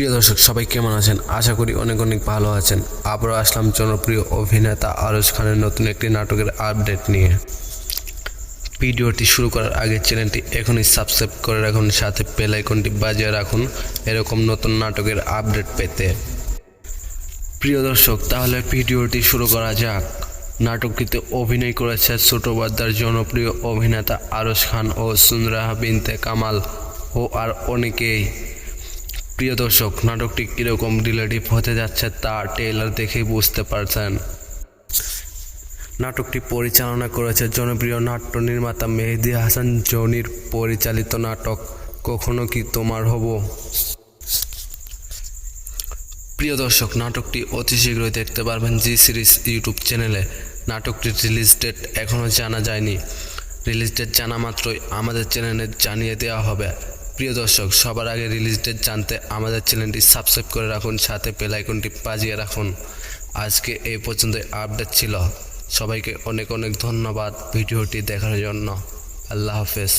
প্রিয় দর্শক, সবাই কেমন আছেন? আশা করি অনেক অনেক ভালো আছেন। আবারও আসলাম জনপ্রিয় অভিনেতা আরজ খানের নতুন একটি নাটকের আপডেট নিয়ে। ভিডিওটি শুরু করার আগে চ্যানেলটি এখনই সাবস্ক্রাইব করে রাখুন, সাথে বেল আইকনটি বাজিয়ে রাখুন এরকম নতুন নাটকের আপডেট পেতে। প্রিয় দর্শক, তাহলে ভিডিওটি শুরু করা যাক। নাটকটিতে অভিনয় করেছে ছোট বাদ্দার জনপ্রিয় অভিনেতা আরশ খান ও সুন্দরা বিনতে কামাল ও আর অনেকেই। প্রিয় দর্শক, নাটকটি কীরকম রিলেটিভ হতে যাচ্ছে তা ট্রেলার দেখেই বুঝতে পারছেন। নাটকটি পরিচালনা করেছে জনপ্রিয় নাট্য নির্মাতা মেহেদি হাসান জনির পরিচালিত নাটক, কখনো কি তোমার হব? প্রিয় দর্শক, নাটকটি অতি শীঘ্রই দেখতে পারবেন জি সিরিজ ইউটিউব চ্যানেলে। নাটকটির রিলিজ ডেট এখনও জানা যায়নি। রিলিজ ডেট জানা মাত্রই আমাদের চ্যানেলে জানিয়ে দেওয়া হবে। প্রিয় দর্শক, সবার আগে রিলিজ ডেট জানতে আমাদের চ্যানেলটি সাবস্ক্রাইব করে রাখুন, সাথে বেলাইকনটি বাজিয়ে রাখুন। আজকে এই পর্যন্ত আপডেট ছিল। সবাইকে অনেক অনেক ধন্যবাদ ভিডিওটি দেখার জন্য। আল্লাহ হাফেজ।